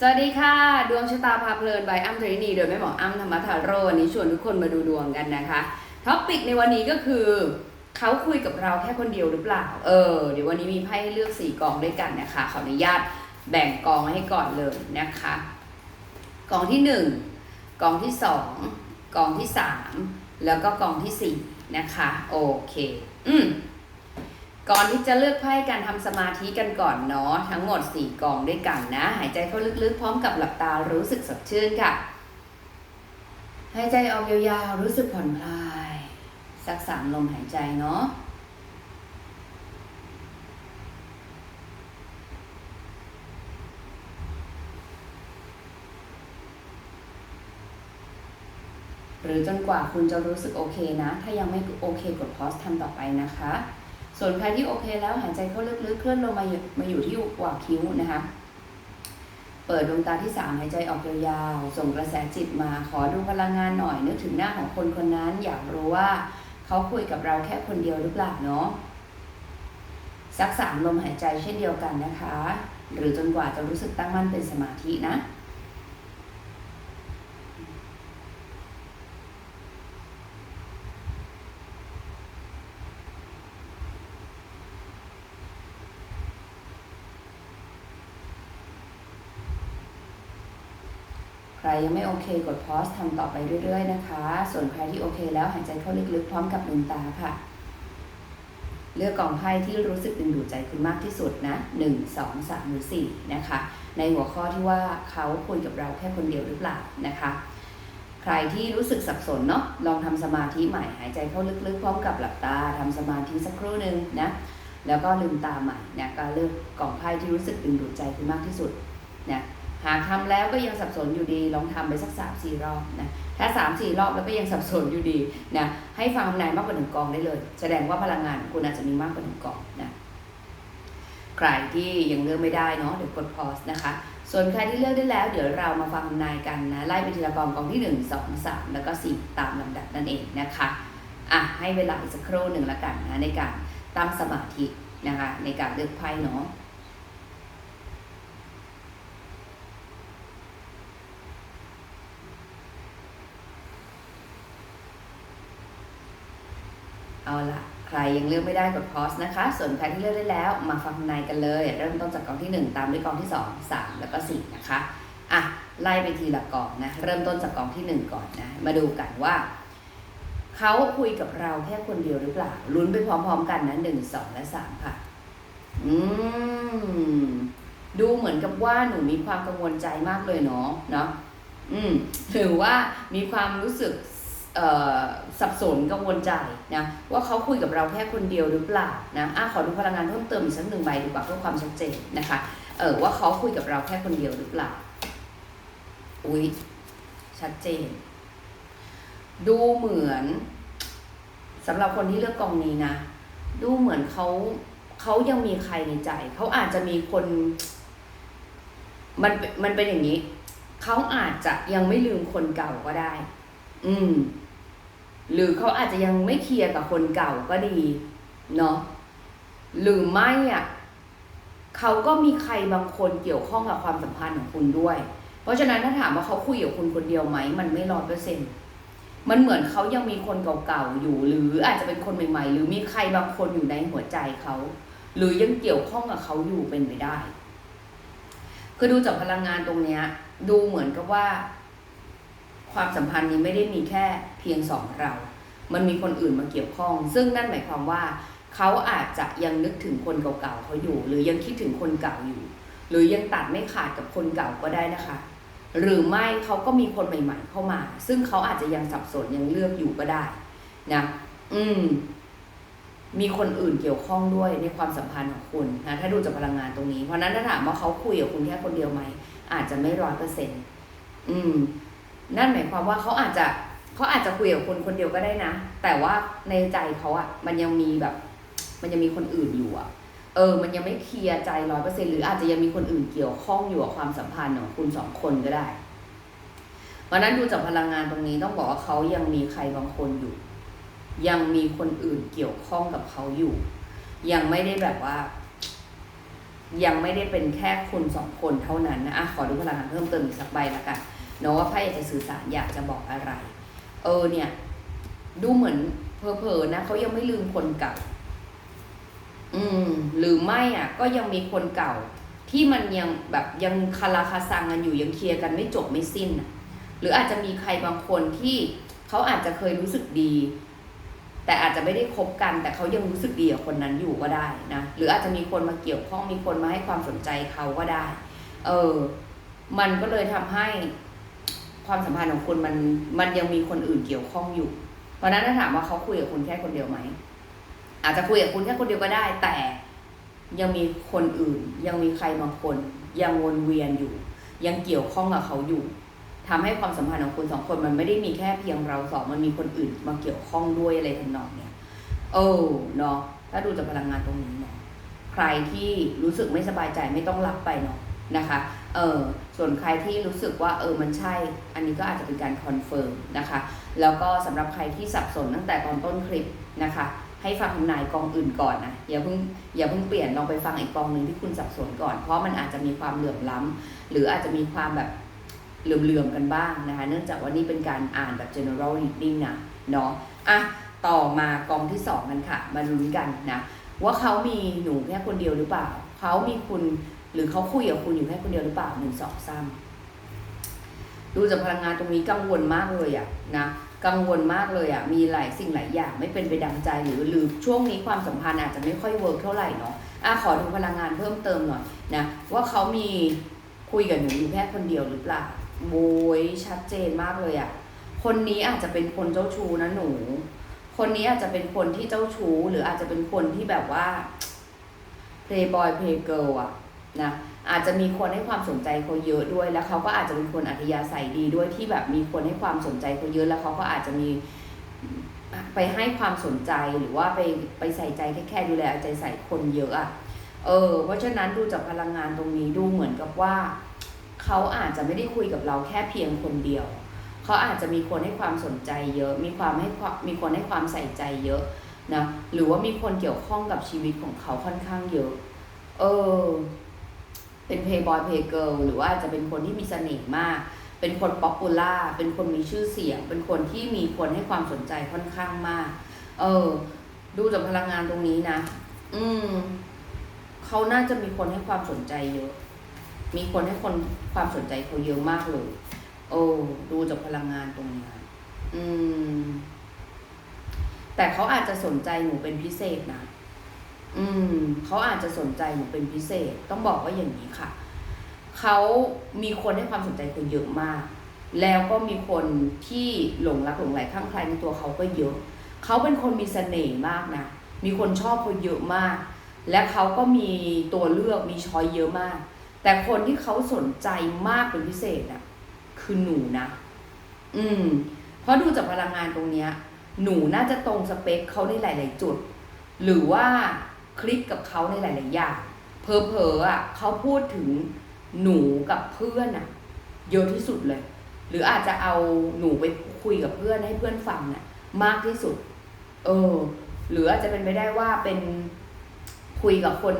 สวัสดีค่ะ ดวงชะตาพาเพลินบอ้ำเทรนีโดยแม่หมออ้ำธรรมธารโรวันนี้ชวนทุกคนมาดูดวงกันนะคะท็อปิกในวันนี้ก็คือเขาคุยกับเราแค่คนเดียวหรือเปล่า เออ เดี๋ยววันนี้มีไพ่ให้เลือกสี่กองด้วยกันนะคะ ขออนุญาตแบ่งกองให้ก่อนเลยนะคะ กองที่หนึ่งกองที่สองกองที่สามแล้วก็กองที่สี่นะคะ โอเค อืม ก่อนที่จะเลือกไพ่การทำสมาธิกันก่อนเนาะทั้งหมด 4 กองด้วยกันนะ หายใจเข้าลึกๆ พร้อมกับหลับตารู้สึกสดชื่นค่ะ หายใจออกยาวๆรู้สึกผ่อนคลาย สักสามลมหายใจเนาะหรือจนกว่าคุณจะรู้สึกโอเคนะ ถ้ายังไม่โอเคกดพอสทำต่อไปนะคะ ส่วนใครที่โอเคแล้วหายใจเข้าลึกๆเคลื่อนลงมาอยู่มาอยู่ที่หว่าคิ้วนะคะ เปิดดวงตาที่สามหายใจออกยาวๆส่งกระแสจิตมาขอดูพลังงานหน่อย นึกถึงหน้าของคนคนนั้น อยากรู้ว่าเขาคุยกับเราแค่คนเดียวหรือเปล่าเนาะสักสามลมหายใจเช่นเดียวกันนะคะ หรือจนกว่าจะรู้สึกตั้งมั่นเป็นสมาธินะ ยังไม่โอเคกดพอสทำต่อไปเรื่อยๆนะคะ ส่วนใครที่โอเคแล้วหายใจเข้าลึกๆพร้อมกับลืมตาค่ะ เลือกกองไพ่ที่รู้สึกดึงดูดใจคุณมากที่สุดนะ 1 2 3 หรือ 4 นะคะ ในหัวข้อที่ว่าเขาคุยกับเราแค่คนเดียวหรือเปล่านะคะใครที่รู้สึกสับสนเนาะลองทำสมาธิใหม่หายใจเข้าลึกๆ พร้อมกับหลับตาทำสมาธิสักครู่หนึ่งนะแล้วก็ลืมตาใหม่นะก็เลือกกองไพ่ที่รู้สึกดึงดูดใจคุณมากที่สุดนะ หากทำแล้วก็ยังสับสนอยู่ดี ลองทำไปสักสามสี่รอบนะถ้าสามสี่รอบแล้วก็ยังสับสนอยู่ดีนะให้ฟังทำนายมากกว่าหนึ่งกองได้เลย แสดงว่าพลังงานของคุณอาจจะมีมากกว่าหนึ่งกองนะใครที่ยังเลือกไม่ได้เนาะเดี๋ยวกดพอสนะคะ ส่วนใครที่เลือกได้แล้ว เดี๋ยวเรามาฟังทำนายกันนะไล่ไปทีละกองกองที่หนึ่งสองสามแล้วก็สี่ตามลำดับนั่นเองนะคะอะให้เวลาอีกสักครู่หนึ่งละกันนะในการตั้งสมาธินะคะในการเลือกไพ่เนาะ เอาละใครยังเลือกไม่ได้กดพอสนะคะ ส่วนใครที่เลือกได้แล้วมาฟังทำนายกันเลย เริ่มต้นจากกองที่ 1 ตามด้วยกองที่ 2 3 แล้วก็ 4 นะคะอะไล่ไปทีละกองนะเริ่มต้นจากกองที่ 1 ก่อนนะมาดูกันว่าเขาคุยกับเราแค่คนเดียวหรือเปล่าลุ้นไปพร้อมๆ กันนะ1 2และ3ค่ะ อืมดูเหมือนกับว่าหนูมีความกังวลใจมากเลยเนาะเนาะอืมถือว่ามีความรู้สึก สับสนกังวลใจนะว่าเขาคุยกับเราแค่คนเดียวหรือเปล่านะอะขอดูพลังงานเพิ่มเติมอีกสักหนึ่งใบดีกว่าเพื่อความชัดเจนนะคะเออว่าเขาคุยกับเราแค่คนเดียวหรือเปล่าอุ้ยชัดเจน ดูเหมือนสำหรับคนที่เลือกกองนี้นะ ดูเหมือนเขาเขายังมีใครในใจ เขาอาจจะมีคน มันมันเป็นอย่างนี้ เขาอาจจะยังไม่ลืมคนเก่าก็ได้ อืม หรือเขาอาจจะยังไม่เคลียร์กับคนเก่าก็ดี เนาะหรือไม่อะเขาก็มีใครบางคนเกี่ยวข้องกับความสัมพันธ์ของคุณด้วย เพราะฉะนั้นถ้าถามว่าเขาคุยกับคุณคนเดียวไหม มันไม่ร้อยเปอร์เซ็นมันเหมือนเขายังมีคนเก่าๆอยู่ หรืออาจจะเป็นคนใหม่ ๆ หรือมีใครบางคนอยู่ในหัวใจเขา หรือยังเกี่ยวข้องกับเขาอยู่เป็นไปได้ คือดูจากพลังงานตรงเนี้ย ดูเหมือนกับว่า ความสัมพันธ์นี้ไม่ได้มีแค่เพียงสองเรา มันมีคนอื่นมาเกี่ยวข้อง ซึ่งนั่นหมายความว่า เขาอาจจะยังนึกถึงคนเก่าๆเขาอยู่ หรือยังคิดถึงคนเก่าอยู่ หรือยังตัดไม่ขาดกับคนเก่าก็ได้นะคะ หรือไม่เขาก็มีคนใหม่ๆเข้ามา ซึ่งเขาอาจจะยังสับสนยังเลือกอยู่ก็ได้นะอืมมีคนอื่นเกี่ยวข้องด้วยในความสัมพันธ์ของคุณนะถ้าดูจากพลังงานตรงนี้ เพราะนั้นถ้าถามว่าเขาคุยกับคุณแค่คนเดียวไหมอาจจะไม่ร้อยเปอร์เซ็นต์อืม นั่นหมายความว่าเขาอาจจะเขาอาจจะคุยกับคนคนเดียวก็ได้นะ แต่ว่าในใจเขาอะมันยังมีแบบ มันยังมีคนอื่นอยู่อะเออ มันยังไม่เคลียร์ใจร้อยเปอร์เซ็นหรืออาจจะยังมีคนอื่นเกี่ยวข้องอยู่กับความสัมพันธ์ของคุณสองคนก็ได้เพราะนั้นดูจากพลังงานตรงนี้ต้องบอกว่าเขายังมีใครบางคนอยู่ ยังมีคนอื่นเกี่ยวข้องกับเขาอยู่ ยังไม่ได้แบบว่า ยังไม่ได้เป็นแค่คุณสองคนเท่านั้นนะอะขอดูพลังงานเพิ่มเติมอีกสักใบละกันเนาะว่าไพ่อยากจะสื่อสารอยากจะบอกอะไร เออเนี่ย ดูเหมือนเพอๆนะเขายังไม่ลืมคนเก่า อืม หรือไม่อะ ก็ยังมีคนเก่า ที่มันยังแบบยังคาราคาซังกันอยู่ยังเคลียร์กันไม่จบไม่สิ้นอะ หรืออาจจะมีใครบางคนที่เขาอาจจะเคยรู้สึกดี แต่อาจจะไม่ได้คบกัน แต่เขายังรู้สึกดีกับคนนั้นอยู่ก็ได้นะหรืออาจจะมีคนมาเกี่ยวข้องมีคนมาให้ความสนใจเขาก็ได้ เออ มันก็เลยทำให้ความสัมพันธ์ของคุณมันมันยังมีคนอื่นเกี่ยวข้องอยู่ เพราะฉะนั้นถ้าถามว่าเขาคุยกับคุณแค่คนเดียวไหมอาจจะคุยกับคุณแค่คนเดียวก็ได้ แต่ยังมีคนอื่น ยังมีใครบางคน ยังวนเวียนอยู่ ยังเกี่ยวข้องกับเขาอยู่ ทำให้ความสัมพันธ์ของคุณสองคนมันไม่ได้มีแค่เพียงเราสองมันมีคนอื่นมาเกี่ยวข้องด้วยอะไรทำนองเนี้ยเออเนาะถ้าดูจากพลังงานตรงนี้เนาะใครที่รู้สึกไม่สบายใจไม่ต้องรับไปเนาะนะคะเออส่วนใครที่รู้สึกว่าเออมันใช่ อันนี้ก็อาจจะเป็นการคอนเฟิร์มนะคะแล้วก็สำหรับใครที่สับสนตั้งแต่ตอนต้นคลิปนะคะ ให้ฟังทำนายกองอื่นก่อนนะอย่าเพิ่งอย่าเพิ่งเปลี่ยนลองไปฟังอีกกองหนึ่งที่คุณสับสนก่อน เพราะมันอาจจะมีความเหลื่อมล้ำหรืออาจจะมีความแบบ เหลื่อมๆกันบ้างนะคะ เนื่องจากว่านี่เป็นการอ่านแบบ general reading นะเนาะอะต่อมากองที่สองกันค่ะ มาลุ้นกันนะว่าเขามีหนูแค่คนเดียวหรือเปล่า เขามีคุณหรือเขาคุยกับคุณอยู่แค่คนเดียวหรือเปล่าหนึ่งสองสามดูจากพลังงานตรงนี้กังวลมากเลยอะนะกังวลมากเลยอะมีหลายสิ่งหลายอย่างไม่เป็นไปดังใจหรือหรือช่วงนี้ความสัมพันธ์อาจจะไม่ค่อยเวิร์กเท่าไหร่เนาะอะขอดูพลังงานเพิ่มเติมหน่อยนะว่าเขามีคุยกับหนูอยู่แค่คนเดียวหรือเปล่า โวยชัดเจนมากเลยอะ คนนี้อาจจะเป็นคนเจ้าชู้นะหนู คนนี้อาจจะเป็นคนที่เจ้าชู้ หรืออาจจะเป็นคนที่แบบว่า playboy playgirl อะนะอาจจะมีคนให้ความสนใจเขาเยอะด้วย แล้วเขาก็อาจจะเป็นคนอัธยาศัยดีด้วยที่แบบมีคนให้ความสนใจเขาเยอะแล้วเขาก็อาจจะมีไปให้ความสนใจหรือว่าไปไปใส่ใจแค่แค่ดูแลเอาใจใส่คนเยอะอะเออเพราะฉะนั้นดูจากพลังงานตรงนี้ดูเหมือนกับว่า เขาอาจจะไม่ได้คุยกับเราแค่เพียงคนเดียว เขาอาจจะมีคนให้ความสนใจเยอะ มีความให้มมีคนให้ความใส่ใจเยอะนะ หรือว่ามีคนเกี่ยวข้องกับชีวิตของเขาค่อนข้างเยอะ เออ เป็นเพย์บอยเพย์เกิลหรือว่าอาจจะเป็นคนที่มีเสน่ห์มาก เป็นคนป๊อปปูล่า เป็นคนมีชื่อเสียง เป็นคนที่มีคนให้ความสนใจค่อนข้างมาก เออ ดูจากพลังงานตรงนี้นะ อืม เขาน่าจะมีคนให้ความสนใจเยอะ มีคนให้คนความสนใจเขาเยอะมากเลย โอ้ดูจากพลังงานตรงนี้อืม แต่เขาอาจจะสนใจหนูเป็นพิเศษนะอืมเขาอาจจะสนใจหนูเป็นพิเศษ ต้องบอกว่าอย่างนี้ค่ะเขามีคนให้ความสนใจคนเยอะมาก แล้วก็มีคนที่หลงรักหลงไหลข้างใครในตัวเขาก็เยอะเขาเป็นคนมีเสน่ห์มากนะมีคนชอบเขาเยอะมาก และเขาก็มีตัวเลือกมีช้อยเยอะมาก แต่คนที่เขาสนใจมากเป็นพิเศษน่ะคือหนูนะ อืม เพราะดูจากพลังงานตรงเนี้ย หนูน่าจะตรงสเปคเขาในหลาย ๆ จุด หรือว่าคลิกกับเขาในหลาย ๆ อย่างเพอเพอๆอะเขาพูดถึงหนูกับเพื่อนอะ เยอะที่สุดเลย หรืออาจจะเอาหนูไปคุยกับเพื่อนให้เพื่อนฟังน่ะ มากที่สุด เออ หรืออาจจะเป็นไปได้ว่าเป็น คุยกับคน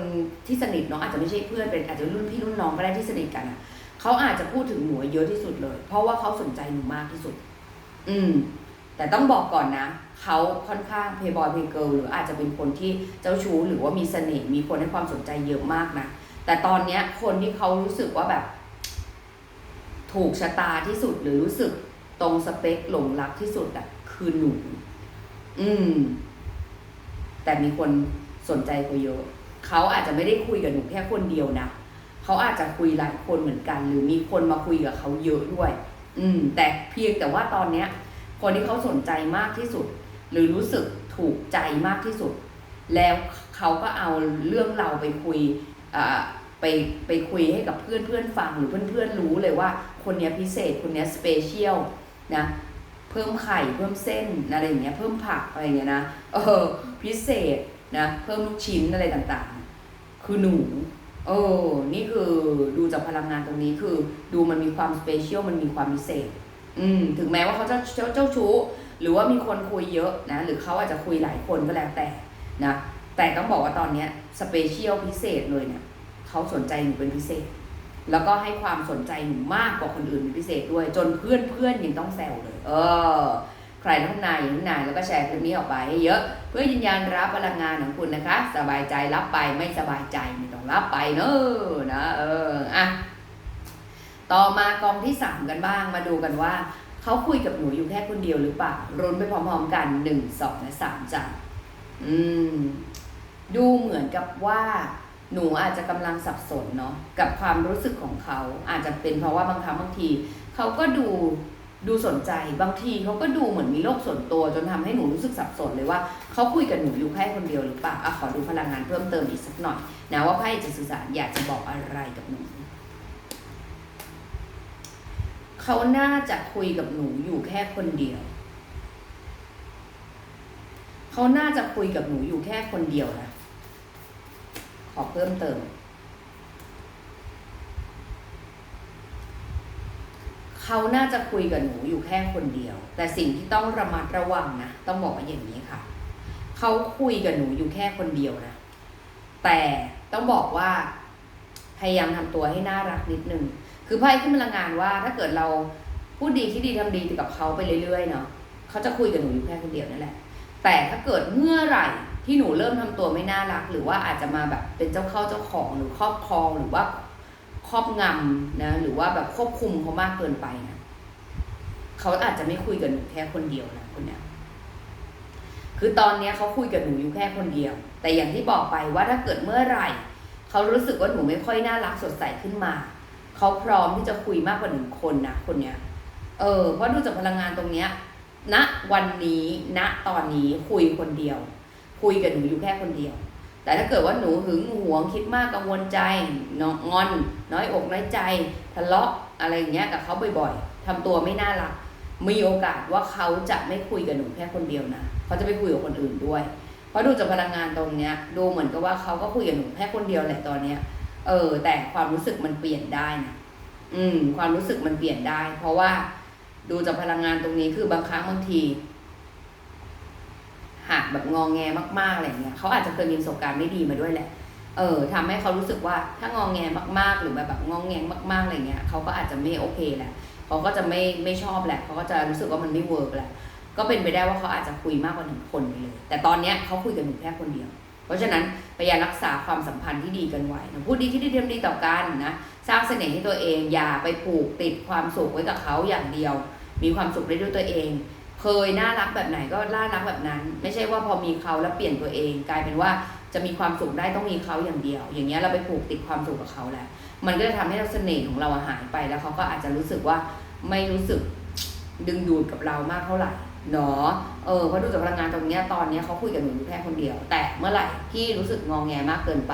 ที่สนิทเนาะอาจจะไม่ใช่เพื่อนเป็นอาจจะรุ่นพี่รุ่นน้องก็ได้ที่สนิทกันอะเขาอาจจะพูดถึงหนูเยอะที่สุดเลย เพราะว่าเขาสนใจหนูมากที่สุด อืม แต่ต้องบอกก่อนนะเขาค่อนข้างเพย์บอยเพย์เกิลหรืออาจจะเป็นคนที่เจ้าชู้หรือว่ามีเสน่ห์มีคนให้ความสนใจเยอะมากนะแต่ตอนเนี้ยคนที่เขารู้สึกว่าแบบ ถูกชะตาที่สุดหรือรู้สึกตรงสเปคหลงรักที่สุดอะคือหนู อืม แต่มีคน สนใจเขาเยอะเขาอาจจะไม่ได้คุยกับหนูแค่คนเดียวนะเขาอาจจะคุยหลายคนเหมือนกัน หรือมีคนมาคุยกับเขาเยอะด้วย อืม แต่เพียงแต่ว่าตอนเนี้ย คนที่เขาสนใจมากที่สุด หรือรู้สึกถูกใจมากที่สุด แล้วเขาก็เอาเรื่องเราไปคุยอ่าไปไปคุยให้กับเพื่อนเพื่อนฟังหรือเพื่อนเพื่อนรู้เลยว่า คนนี้พิเศษคนนี้สเปเชียลนะเพิ่มไข่เพิ่มเส้นอะไรอย่างเงี้ยเพิ่มผักอะไรอย่างเงี้ยนะเออพิเศษ นะเพิ่มลูกชิ้นอะไรต่างๆ คือหนูเออนี่คือดูจากพลังงานตรงนี้คือ ดูมันมีความสเปเชียลมันมีความพิเศษ อืมถึงแม้ว่าเขาจะเจ้าเจ้าชู้ หรือว่ามีคนคุยเยอะนะ หรือเขาอาจจะคุยหลายคนก็แล้วแต่นะแต่ต้องบอกว่าตอนเนี้ยสเปเชียลพิเศษเลยเนี่ยเขาสนใจหนูเป็นพิเศษ แล้วก็ให้ความสนใจหนูมากกว่าคนอื่นเป็นพิเศษด้วย จนเพื่อนเพื่อนๆยังต้องแซวเลย เออ ใครทั้งนายอย่างนายแล้วก็แชร์คลิปนี้ออกไปให้เยอะ เพื่อยืนยันรับพลังงานของคุณนะคะ สบายใจรับไปไม่สบายใจไม่ต้องรับไปเนอะนะเอออะต่อมากองที่สามกันบ้างมาดูกันว่า เขาคุยกับหนูอยู่แค่คนเดียวหรือเปล่ารุนไปพร้อมๆกันหนึ่งสองและสามจ้ะอืม ดูเหมือนกับว่าหนูอาจจะกำลังสับสนเนาะกับความรู้สึกของเขาอาจจะเป็นเพราะว่าบางครั้งบางที เขาก็ดู ดูสนใจบางทีเขาก็ดูเหมือนมีโลกส่วนตัว จนทำให้หนูรู้สึกสับสนเลยว่าเขาคุยกับหนูอยู่แค่คนเดียวหรือเปล่าอะขอดูพลังงานเพิ่มเติมอีกสักหน่อยนะว่าไพ่จะสื่อสารอยากจะบอกอะไรกับหนูเขาน่าจะคุยกับหนูอยู่แค่คนเดียวเขาน่าจะคุยกับหนูอยู่แค่คนเดียวนะขอเพิ่มเติม เขาน่าจะคุยกับหนูอยู่แค่คนเดียว แต่สิ่งที่ต้องระมัดระวังนะต้องบอกว่าอย่างนี้ค่ะ เขาคุยกับหนูอยู่แค่คนเดียวนะ แต่ต้องบอกว่าพยายามทำตัวให้น่ารักนิดนึง คือไพ่ขึ้นพลังงานว่า ถ้าเกิดเราพูดดีที่ดีทำดีกับเขาไปเรื่อยๆเนาะเขาจะคุยกับหนูอยู่แค่คนเดียวนั่นแหละ แต่ถ้าเกิดเมื่อไหร่ที่หนูเริ่มทำตัวไม่น่ารัก หรือว่าอาจจะมาแบบเป็นเจ้าเข้าเจ้าของหรือครอบครองหรือว่า ครอบงำนะหรือว่าแบบควบคุมเขามากเกินไปนะเขาอาจจะไม่คุยกับหนูแค่คนเดียวนะคนเนี้ยคือตอนเนี้ยเขาคุยกับหนูอยู่แค่คนเดียว แต่อย่างที่บอกไปว่าถ้าเกิดเมื่อไหร่ เขารู้สึกว่าหนูไม่ค่อยน่ารักสดใสขึ้นมา เขาพร้อมที่จะคุยมากกว่าหนึ่งคนนะคนเนี้ย เออเพราะดูจากพลังงานตรงเนี้ยณวันนี้ณตอนนี้คุยคนเดียว คุยกับหนูอยู่แค่คนเดียว แต่ถ้าเกิดว่าหนูหึงหวงคิดมากกังวลใจงอน น้อยอกน้อยใจ ทะเลาะอะไรอย่างเงี้ยกับเขาบ่อยๆทำตัวไม่น่ารัก มีโอกาสว่าเขาจะไม่คุยกับหนูแค่คนเดียวนะเขาจะไปคุยกับคนอื่นด้วย เพราะดูจากพลังงานตรงเนี้ย ดูเหมือนกับว่าเขาก็คุยกับหนูแค่คนเดียวแหละตอนเนี้ย เออ แต่ความรู้สึกมันเปลี่ยนได้นะอืม ความรู้สึกมันเปลี่ยนได้ เพราะว่าดูจากพลังงานตรงนี้คือบางครั้งบางที หากแบบงองแงมากๆอะไรเงี้ยเขาอาจจะเคยมีประสบการณ์ไม่ดีมาด้วยแหละ เออทำให้เขารู้สึกว่าถ้างองแงมากๆ หรือแบบแบบงองแงมากๆอะไรเงี้ยเขาก็อาจจะไม่โอเคแหละเขาก็จะไม่ไม่ชอบแหละเขาก็จะรู้สึกว่ามันไม่เวิร์กแหละก็เป็นไปได้ว่าเขาอาจจะคุยมากกว่าหนึ่งคนไปเลย แต่ตอนเนี้ยเขาคุยกับหนูแค่คนเดียว เพราะฉะนั้นพยายามรักษาความสัมพันธ์ที่ดีกันไว้นะพูดดีที่ดีทำดีต่อกันนะสร้างเสน่ห์ให้ตัวเองอย่าไปผูกติดความสุขไว้กับเขาอย่างเดียว มีความสุขได้ด้วยตัวเอง เคยน่ารักแบบไหนก็น่ารักแบบนั้น ไม่ใช่ว่าพอมีเขาแล้วเปลี่ยนตัวเอง กลายเป็นว่าจะมีความสุขได้ต้องมีเขาอย่างเดียว อย่างเงี้ยเราไปผูกติดความสุขกับเขาแล้วมันก็จะทำให้เราเสน่ห์ของเราหายไปแล้วเขาก็อาจจะรู้สึกว่าไม่รู้สึกดึงดูดกับเรามากเท่าไหร่เนาะเออเพราะดูจากพลังงานตรงเนี้ยตอนเนี้ยเขาคุยกับหนูอยู่แค่คนเดียว แต่เมื่อไหร่ที่รู้สึกงองแงมากเกินไป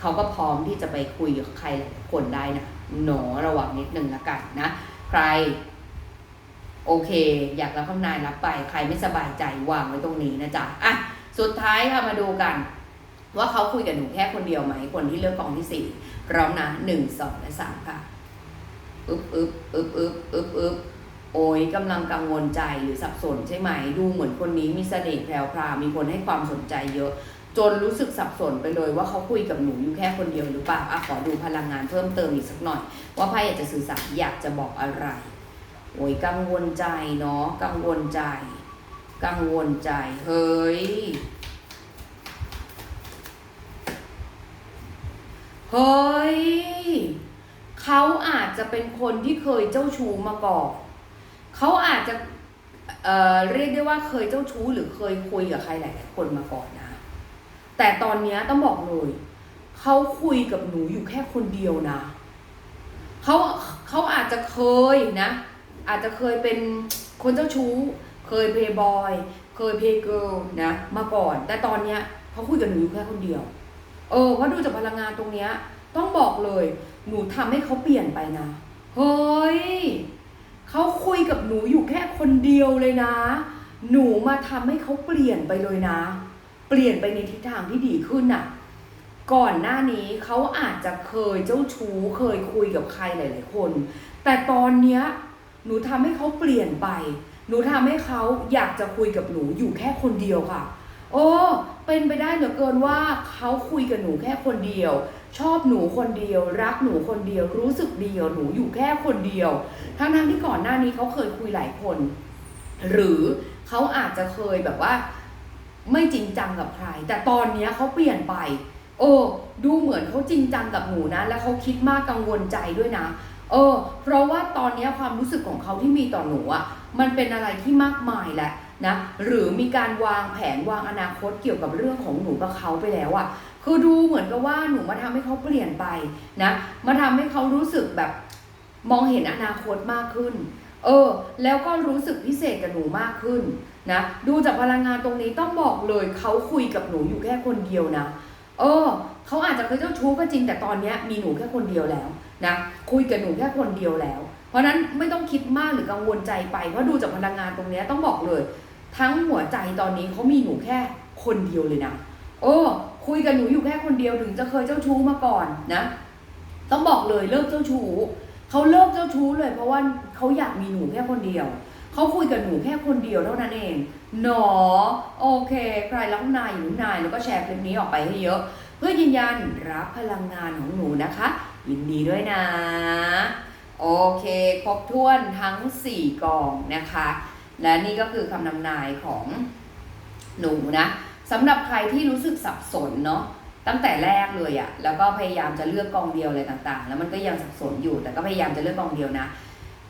เขาก็พร้อมที่จะไปคุยกับใครหลายคนได้นะหนอระวังนิดนึงละกันนะ ใคร โอเค อยากรับคำนายรับไปใครไม่สบายใจวางไว้ตรงนี้นะจ๊ะอะสุดท้ายค่ะมาดูกัน ว่าเขาคุยกับหนูแค่คนเดียวไหมคนที่เลือกกองที่สี่พร้อมนะหนึ่งสองและสามค่ะอึบอึบอึบอึบอึบอึบโอ้ยกำลังกังวลใจหรือสับสนใช่ไหม ดูเหมือนคนนี้มีเสน่ห์แพรวพรามีคนให้ความสนใจเยอะ จนรู้สึกสับสนไปเลยว่าเขาคุยกับหนูอยู่แค่คนเดียวหรือเปล่าอะขอดูพลังงานเพิ่มเติมอีกสักหน่อย ว่าไพ่อยากจะสื่อสารอยากจะบอกอะไร โอ้ยกังวลใจเนาะกังวลใจ กังวลใจ เฮ้ย เฮ้ย เขาอาจจะเป็นคนที่เคยเจ้าชู้มาก่อนเขาอาจจะเอ่อเรียกได้ว่าเคยเจ้าชู้หรือเคยคุยกับใครหลายคนมาก่อนนะ แต่ตอนนี้ต้องบอกเลยเขาคุยกับหนูอยู่แค่คนเดียวนะเขาเขาอาจจะเคยนะ อาจจะเคยเป็นคนเจ้าชู้ เคยเพย์บอย เคยเพย์เกิลนะ มาก่อน แต่ตอนเนี้ยเขาคุยกับหนูอยู่แค่คนเดียว เออเพราะดูจากพลังงานตรงเนี้ย ต้องบอกเลย หนูทำให้เขาเปลี่ยนไปนะ เฮ้ยเขาคุยกับหนูอยู่แค่คนเดียวเลยนะ หนูมาทำให้เขาเปลี่ยนไปเลยนะ เปลี่ยนไปในทิศทางที่ดีขึ้นน่ะ ก่อนหน้านี้เขาอาจจะเคยเจ้าชู้เคยคุยกับใครหลาย ๆ คน แต่ตอนเนี้ย หนูทำให้เขาเปลี่ยนไป หนูทำให้เขาอยากจะคุยกับหนูอยู่แค่คนเดียวค่ะ โอ้เป็นไปได้เหลือเกินว่าเขาคุยกับหนูแค่คนเดียว ชอบหนูคนเดียว รักหนูคนเดียว รู้สึกดีกับหนูอยู่แค่คนเดียว ทั้งๆที่ก่อนหน้านี้เขาเคยคุยหลายคน หรือเขาอาจจะเคยแบบว่าไม่จริงจังกับใคร แต่ตอนนี้เขาเปลี่ยนไป โอ้ดูเหมือนเขาจริงจังกับหนูนะ และเขาคิดมากกังวลใจด้วยนะ เออ เพราะว่าตอนนี้ความรู้สึกของเขาที่มีต่อหนูอะ่ะมันเป็นอะไรที่มากมายแหละนะหรือมีการวางแผนวางอนาคตเกี่ยวกับเรื่องของหนูกับเขาไปแล้วอะ่ะคือดูเหมือนกับว่าหนูมาทำให้เขาเปลี่ยนไปนะมาทำให้เขารู้สึกแบบมองเห็นอนาคตมากขึ้น เออ แล้วก็รู้สึกพิเศษกับหนูมากขึ้นนะดูจากพลังงานตรงนี้ต้องบอกเลยเขาคุยกับหนูอยู่แค่คนเดียวนะ เออ เขาอาจจะเคยเจ้าชู้ก็จริงแต่ตอนนี้มีหนูแค่คนเดียวแล้วนะคุยกับหนูแค่คนเดียวแล้ว เพราะนั้นไม่ต้องคิดมากหรือกังวลใจไปเพราะดูจากพลังงานตรงนี้ต้องบอกเลย ทั้งหัวใจตอนนี้เขามีหนูแค่คนเดียวเลยนะโอ้คุยกับหนูอยู่แค่คนเดียวถึงจะเคยเจ้าชู้มาก่อนนะต้องบอกเลยเลิกเจ้าชู้เขาเลิกเจ้าชู้เลย เพราะว่าเขาอยากมีหนูแค่คนเดียวเขาคุยกับหนูแค่คนเดียวเท่านั้นเองหนอโอเค ใครรักนายอยู่นายแล้วก็แชร์คลิปนี้ออกไปให้เยอะ พื่อยืนยันรับพลังงานของหนูนะคะ ยินดีด้วยนะ โอเค ครบถ้วนทั้ง 4 กองนะคะ และนี่ก็คือคำนำนายของหนูนะสำหรับใครที่รู้สึกสับสนเนาะตั้งแต่แรกเลยอะแล้วก็พยายามจะเลือกกองเดียวอะไรต่างๆ แล้วมันก็ยังสับสนอยู่แต่ก็พยายามจะเลือกกองเดียวนะ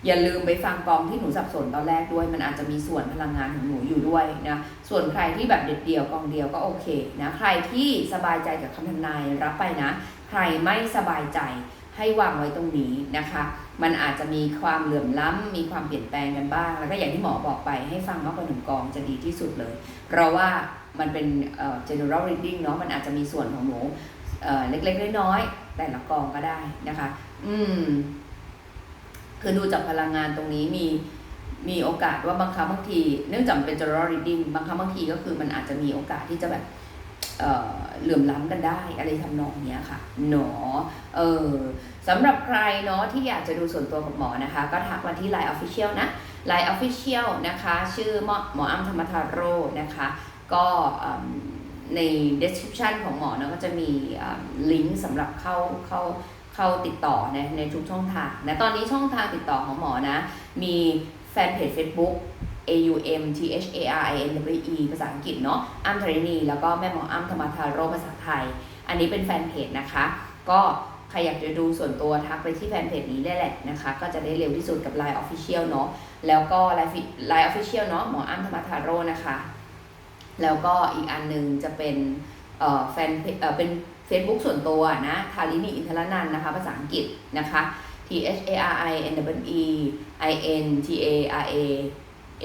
อย่าลืมไปฟังกองที่หนูสับสนตอนแรกด้วย มันอาจจะมีส่วนพลังงานของหนูอยู่ด้วยนะส่วนใครที่แบบเด็ดเดี่ยวกองเดียวก็โอเคนะใครที่สบายใจกับคำทำนายรับไปนะ ใครไม่สบายใจให้วางไว้ตรงนี้นะคะ มันอาจจะมีความเหลื่อมล้ำมีความเปลี่ยนแปลงกันบ้าง แล้วก็อย่างที่หมอบอกไปให้ฟังมากกว่าหนึ่งกองจะดีที่สุดเลย เพราะว่ามันเป็น general reading เนาะมันอาจจะมีส่วนของหนูเอ่อเล็กๆน้อยๆแต่ละกองก็ได้นะคะ อืม คือดูจากพลังงานตรงนี้มีมีโอกาสว่าบางครั้งบางที เนื่องจากเป็น general reading บางครั้งบางทีก็คือมันอาจจะมีโอกาสที่จะแบบเอ่อเหลื่อมล้ำกันได้อะไรทำนองเนี้ยค่ะหนอเออสำหรับใครเนาะที่อยากจะดูส่วนตัวกับหมอนะคะ ก็ทักมาที่ Line Official นะ Line Official นะคะ ชื่อหมอหมออ้ำธรรมทาโรนะคะ ก็ใน description ของหมอเนาะก็จะมีลิงก์สำหรับเข้าเข้า เข้าติดต่อในในทุกช่องทางนะตอนนี้ช่องทางติดต่อของหมอนะ มีแฟนเพจ Facebook A U M T H A R I N W E ภาษาอังกฤษเนาะอ้ำธรินีแล้วก็แม่หมออ้ำธรรมทาโรภาษาไทย อันนี้เป็นแฟนเพจนะคะ ก็ใครอยากจะดูส่วนตัวทักไปที่แฟนเพจนี้ได้แหละนะคะ ก็จะได้เร็วที่สุดกับ Line Official เนาะแล้วก็ Line Line Official เนาะหมออ้ำธรรมทาโรนะคะ แล้วก็อีกอันหนึงจะเป็นแฟนเพจเป็น Facebook ส่วนตัวนะทารินีอินทรนันท์นะคะ ภาษาอังกฤษนะคะ T H A R I N W E I N T A R A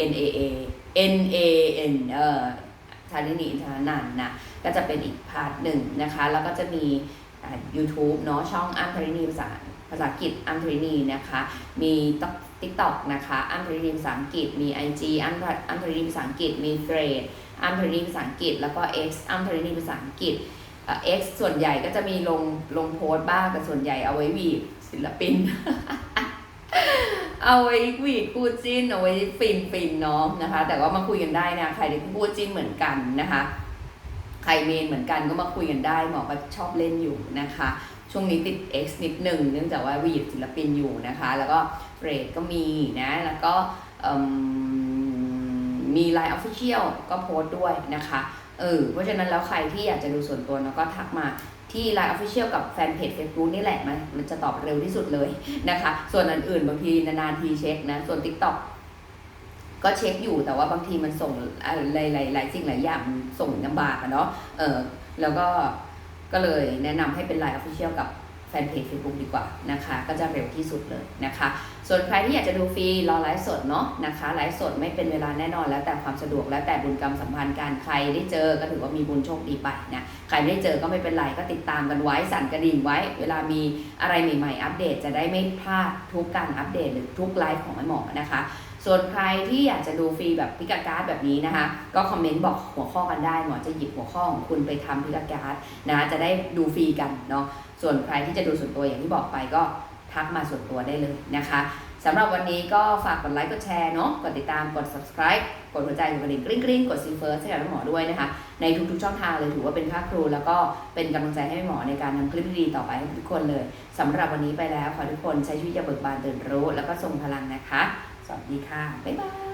N A A N A N เอ่อทารินีอินทรนันท์นะก็จะเป็นอีกพาร์ทหนึ่งนะคะ แล้วก็จะมี YouTube เนาะช่องอัมทารินีภาษาภาษาอังกฤษอัมทรินีนะคะ มีติ๊กต็อกนะคะอัมทรินีภาษาอังกฤษ มี IG อัมอัมทรินีภาษาอังกฤษ มีเฟรดอัมทรินีภาษาอังกฤษ แล้วก็ X อัมทรินีภาษาอังกฤษ เอ่อ X ส่วนใหญ่ก็จะมีลงลงโพสบ้างแต่ส่วนใหญ่เอาไว้วีดศิลปิน เอาไว้วีดคู่จิ้นเอาไว้ฟินฟินเนาะนะคะ แต่ว่ามาคุยกันได้นะใครที่คู่จิ้นเหมือนกันนะคะใครเมนเหมือนกันก็มาคุยกันได้หมอก็ชอบเล่นอยู่นะคะ ช่วงนี้ติด X นิดหนึ่งเนื่องจากว่าวีดศิลปินอยู่นะคะ แล้วก็เฟรดก็มีนะแล้วก็เอิ่มมี Line Official ก็โพสต์ด้วยนะคะ เออเพราะฉะนั้นแล้วใครที่อยากจะดูส่วนตัวเนาะก็ทักมาที่ Line Official กับแฟนเพจ Facebook นี่แหละมันมันจะตอบเร็วที่สุดเลยนะคะ ส่วนอันอื่นบางทีนานๆทีเช็คนะ ส่วน TikTok ก็เช็คอยู่แต่ว่าบางทีมันส่งอะไรหลายหลายสิ่งหลายอย่างส่งลำบากอะเนาะเออแล้วก็ก็เลยแนะนำให้เป็น Line Official กับ แฟนเพจ Facebook ดีกว่านะคะ ก็จะเร็วที่สุดเลยนะคะ ส่วนใครที่อยากจะดูฟรีรอไลฟ์สดเนาะนะคะไลฟ์สดไม่เป็นเวลาแน่นอนแล้วแต่ความสะดวกแล้วแต่บุญกรรมสัมพันธ์การใครได้เจอก็ถือว่ามีบุญโชคดีไปนะใครไม่ได้เจอก็ไม่เป็นไรก็ติดตามกันไว้สั่นกระดิ่งไว้ เวลามีอะไรใหม่ๆอัปเดตจะได้ไม่พลาดทุกการอัปเดตหรือทุกไลฟ์ของแม่หมอนะคะ ส่วนใครที่อยากจะดูฟรีแบบพิกาการ์ดแบบนี้นะคะ ก็คอมเมนต์บอกหัวข้อกันได้หมอจะหยิบหัวข้อของคุณไปทำพิกาการ์ดนะจะได้ดูฟรีกันเนาะส่วนใครที่จะดูส่วนตัวอย่างที่บอกไปก็ทักมาส่วนตัวได้เลยนะคะสำหรับวันนี้ก็ฝากกดไลค์กดแชร์เนาะกดติดตามกด subscribe กดหัวใจกดกระดิ่งกริ๊งกริ๊งกดซีเฟิร์สให้กับหมอด้วยนะคะ ในทุกๆช่องทางเลยถือว่าเป็นค่าครู แล้วก็เป็นกำลังใจให้หมอในการนำคลิปดีๆต่อไปให้ทุกคนเลยสำหรับวันนี้ไปแล้วขอทุกคนใช้ชีวิตอย่างเบิกบานตื่นรู้ แล้วก็ทรงพลังนะคะ สวัสดีค่ะ บ๊ายบาย